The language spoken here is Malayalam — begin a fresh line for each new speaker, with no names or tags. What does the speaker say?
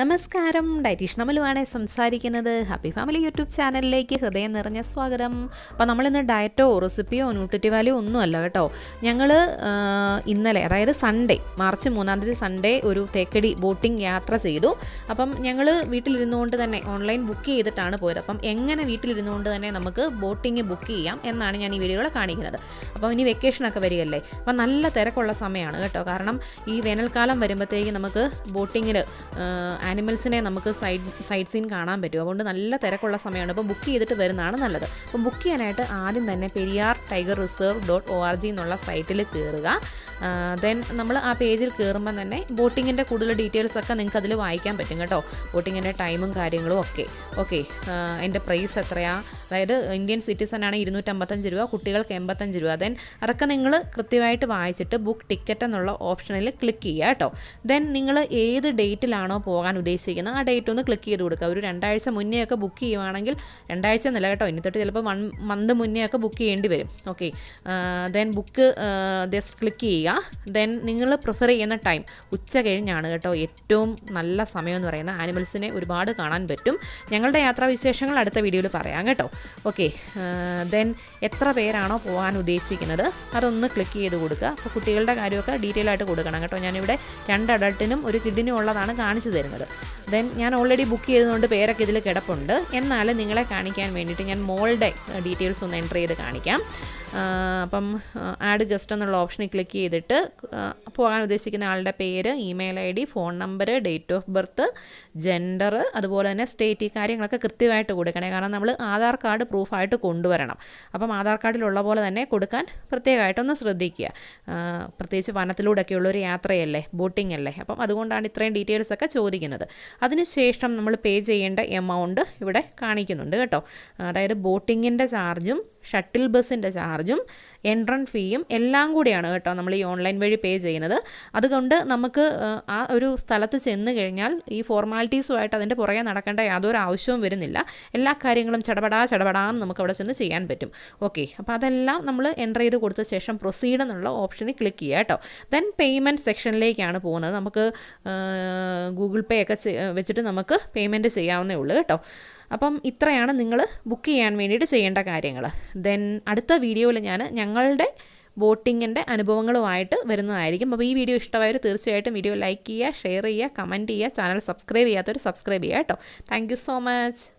നമസ്കാരം. ഡയറ്റീഷ് നമ്മളുമാണ് സംസാരിക്കുന്നത്. ഹാപ്പി ഫാമിലി യൂട്യൂബ് ചാനലിലേക്ക് ഹൃദയം നിറഞ്ഞ സ്വാഗതം. അപ്പോൾ നമ്മളിന്ന് ഡയറ്റോ റെസിപ്പിയോ ന്യൂട്രിറ്റി വാല്യൂ ഒന്നുമല്ല കേട്ടോ. ഞങ്ങൾ ഇന്നലെ അതായത് സൺഡേ മാർച്ച് മൂന്നാം തീയതി സൺഡേ ഒരു തേക്കടി ബോട്ടിംഗ് യാത്ര ചെയ്തു. അപ്പം ഞങ്ങൾ വീട്ടിലിരുന്നുകൊണ്ട് തന്നെ ഓൺലൈൻ ബുക്ക് ചെയ്തിട്ടാണ് പോയത്. അപ്പം എങ്ങനെ വീട്ടിലിരുന്നുകൊണ്ട് തന്നെ നമുക്ക് ബോട്ടിങ് ബുക്ക് ചെയ്യാം എന്നാണ് ഞാൻ ഈ വീഡിയോയിൽ കാണിക്കുന്നത്. അപ്പം ഇനി വെക്കേഷനൊക്കെ വരികയല്ലേ? അപ്പം നല്ല തിരക്കുള്ള സമയമാണ് കേട്ടോ. കാരണം ഈ വേനൽക്കാലം വരുമ്പോഴത്തേക്ക് നമുക്ക് ബോട്ടിങ്ങിൽ ആനിമൽസിനെ നമുക്ക് സൈഡ് സൈഡ് സീൻ കാണാൻ പറ്റും. അതുകൊണ്ട് നല്ല തിരക്കുള്ള സമയമാണ്. അപ്പോൾ ബുക്ക് ചെയ്തിട്ട് വരുന്നതാണ് നല്ലത്. അപ്പം ബുക്ക് ചെയ്യാനായിട്ട് ആദ്യം തന്നെ Periyar tiger reserve dot O R G എന്നുള്ള സൈറ്റിൽ കയറുക ദെൻ നമ്മൾ ആ പേജിൽ കയറുമ്പോൾ തന്നെ ബോട്ടിങ്ങിന്റെ കൂടുതൽ ഡീറ്റെയിൽസ് ഒക്കെ നിങ്ങൾക്ക് അതിൽ വായിക്കാൻ പറ്റും കേട്ടോ. ബോട്ടിങ്ങിന്റെ ടൈമും കാര്യങ്ങളും ഒക്കെ. ഓക്കെ അതിന്റെ പ്രൈസ് എത്രയാണ് അതായത് ഇന്ത്യൻ സിറ്റിസൺ ആണ് ഇരുന്നൂറ്റമ്പത്തഞ്ച് രൂപ കുട്ടികൾക്ക് എൺപത്തഞ്ച് രൂപ. ദെൻ അതൊക്കെ നിങ്ങൾ കൃത്യമായിട്ട് വായിച്ചിട്ട് ബുക്ക് ടിക്കറ്റ് എന്നുള്ള ഓപ്ഷനിൽ ക്ലിക്ക് ചെയ്യുക കേട്ടോ ദെൻ നിങ്ങൾ ഏത് ഡേറ്റിലാണോ പോകാൻ ഉദ്ദേശിക്കുന്നത് ആ ഡേറ്റ് ഒന്ന് ക്ലിക്ക് ചെയ്ത് കൊടുക്കുക. ഒരു രണ്ടാഴ്ച മുന്നേ ഒക്കെ ബുക്ക് ചെയ്യുവാണെങ്കിൽ രണ്ടാഴ്ച എന്നല്ല കേട്ടോ ഇനി തൊട്ട് ചിലപ്പോൾ വൺ മന്ത് മുന്നേ ഒക്കെ ബുക്ക് ചെയ്യേണ്ടി വരും. Okay then book just click ചെയ്യുക. ദെൻ നിങ്ങൾ പ്രിഫർ ചെയ്യുന്ന ടൈം ഉച്ച കഴിഞ്ഞാണ് കേട്ടോ ഏറ്റവും നല്ല സമയം എന്ന് പറയുന്നത്. ആനിമൽസിനെ ഒരുപാട് കാണാൻ പറ്റും. ഞങ്ങളുടെ യാത്രാവിശേഷങ്ങൾ അടുത്ത വീഡിയോയിൽ പറയാം കേട്ടോ. ഓക്കെ ദെൻ എത്ര പേരാണോ പോകാൻ ഉദ്ദേശിക്കുന്നത്? അതൊന്ന് ക്ലിക്ക് ചെയ്ത് കൊടുക്കുക. അപ്പോൾ കുട്ടികളുടെ കാര്യമൊക്കെ ഡീറ്റെയിൽ ആയിട്ട് കൊടുക്കണം കേട്ടോ. ഞാനിവിടെ രണ്ട് അഡൾട്ടിനും ഒരു കിഡിനും ഉള്ളതാണ് കാണിച്ചു തരുന്നത്. ദെൻ ഞാൻ ഓൾറെഡി ബുക്ക് ചെയ്തതുകൊണ്ട് പേരൊക്കെ ഇതിൽ കിടപ്പുണ്ട്. എന്നാലും നിങ്ങളെ കാണിക്കാൻ വേണ്ടിയിട്ട് ഞാൻ മോളുടെ ഡീറ്റെയിൽസ് ഒന്ന് എന്റർ ചെയ്ത് കാണിക്കാം. അപ്പം ആഡ് ഗസ്റ്റ് എന്നുള്ള ഓപ്ഷനിൽ ക്ലിക്ക് ചെയ്തിട്ട് പോകാൻ ഉദ്ദേശിക്കുന്ന ആളുടെ പേര് email I D phone number date of birth gender അതുപോലെ തന്നെ സ്റ്റേറ്റ് ഈ കാര്യങ്ങളൊക്കെ കൃത്യമായിട്ട് കൊടുക്കണേ. കാരണം നമ്മൾ ആധാർ കാർഡ് പ്രൂഫായിട്ട് കൊണ്ടുവരണം. അപ്പം ആധാർ കാർഡിലുള്ള പോലെ തന്നെ കൊടുക്കാൻ പ്രത്യേകമായിട്ടൊന്ന് ശ്രദ്ധിക്കുക. പ്രത്യേകിച്ച് വനത്തിലൂടെയൊക്കെയുള്ള ഒരു യാത്രയല്ലേ ബോട്ടിംഗ് അല്ലേ? അപ്പം അതുകൊണ്ടാണ് ഇത്രയും ഡീറ്റെയിൽസ് ഒക്കെ ചോദിക്കുന്നത്. അതിനുശേഷം നമ്മൾ പേ ചെയ്യേണ്ട എമൗണ്ട് ഇവിടെ കാണിക്കുന്നുണ്ട് കേട്ടോ. അതായത് ബോട്ടിങ്ങിന്റെ ചാർജും ഷട്ടിൽ ബസ്സിന്റെ ചാർജും എൻട്രൻ ഫീയും എല്ലാം കൂടിയാണ് കേട്ടോ നമ്മൾ ഈ ഓൺലൈൻ വഴി പേ ചെയ്യുന്നത്. അതുകൊണ്ട് നമുക്ക് ആ ഒരു സ്ഥലത്ത് ചെന്ന് കഴിഞ്ഞാൽ ഈ ഫോർമാലിറ്റീസുമായിട്ട് അതിന്റെ പുറകെ നടക്കേണ്ട യാതൊരു ആവശ്യവും വരുന്നില്ല. എല്ലാ കാര്യങ്ങളും ചടപടാ ചടപടാന്ന് നമുക്ക് അവിടെ ചെന്ന് ചെയ്യാൻ പറ്റും. ഓക്കെ അപ്പോൾ അതെല്ലാം നമ്മൾ എന്റർ ചെയ്ത് കൊടുത്ത ശേഷം പ്രൊസീഡ് എന്നുള്ള ഓപ്ഷനിൽ ക്ലിക്ക് ചെയ്യുക കേട്ടോ. ദെൻ പേയ്മെന്റ് സെക്ഷനിലേക്കാണ് പോകുന്നത്. നമുക്ക് ഗൂഗിൾ പേ ഒക്കെ വെച്ചിട്ട് നമുക്ക് പേയ്മെന്റ് ചെയ്യാവുന്നേ ഉള്ളൂ കേട്ടോ. അപ്പം ഇത്രയാണ് നിങ്ങൾ ബുക്ക് ചെയ്യാൻ വേണ്ടിയിട്ട് ചെയ്യേണ്ട കാര്യങ്ങൾ. ദെൻ അടുത്ത വീഡിയോയിൽ ഞാൻ ഞങ്ങളുടെ ബോട്ടിങ്ങിന്റെ അനുഭവങ്ങളുമായിട്ട് വരുന്നതായിരിക്കും. അപ്പോൾ ഈ വീഡിയോ ഇഷ്ടമായവർ തീർച്ചയായിട്ടും വീഡിയോ ലൈക്ക് ചെയ്യുക ഷെയർ ചെയ്യുക കമന്റ് ചെയ്യുക ചാനൽ സബ്സ്ക്രൈബ് ചെയ്യാത്തവർ സബ്സ്ക്രൈബ് ചെയ്യുക കേട്ടോ. Thank so much